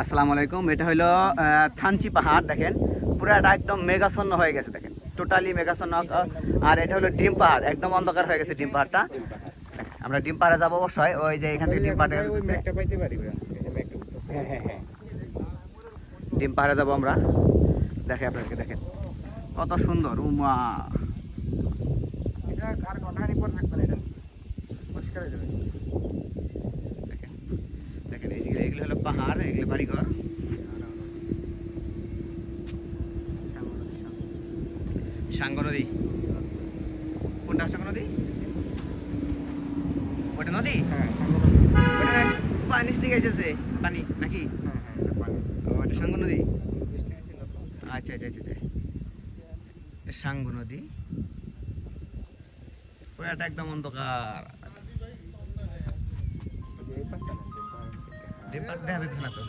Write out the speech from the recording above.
আসসালামু আলাইকুম। এটা হলো থানচি পাহাড় দেখেন। পুরো এটা একদম মেঘাচ্ছন্ন হয়ে গেছে দেখেন। টোটালি মেঘাচ্ছন্ন আর এটা হলো ডিম পাহাড় একদম অন্ধকার হয়ে গেছে ডিম পাহাড়টা। আমরা ডিম পাহাড়ে যাব অবশ্যই ওই যে এখান থেকে ডিম পাহাড়। হ্যাঁ হ্যাঁ হ্যাঁ। ডিম পাহাড়ে যাব আমরা। দেখে আপনাদেরকে দেখেন। কত সুন্দর উমা এটা আর ঘন্টাখানি পর থাকবে এটা পরিষ্কার হয়ে যাবে দেখেন দেখেন এই যে এগুলো হলো পাহাড় এগুলো বাড়িঘর সাঙ্গ নদী কোনটা সাঙ্গ নদী ওটা নদী ওটা পানি থেকে এসেছে পানি নাকি এটা পানি ও এটা সাঙ্গ নদী আচ্ছা আচ্ছা আচ্ছা আচ্ছা সাঙ্গ নদী পুরাটা একদম অন্ধকার দেখা যাচ্ছে না তো?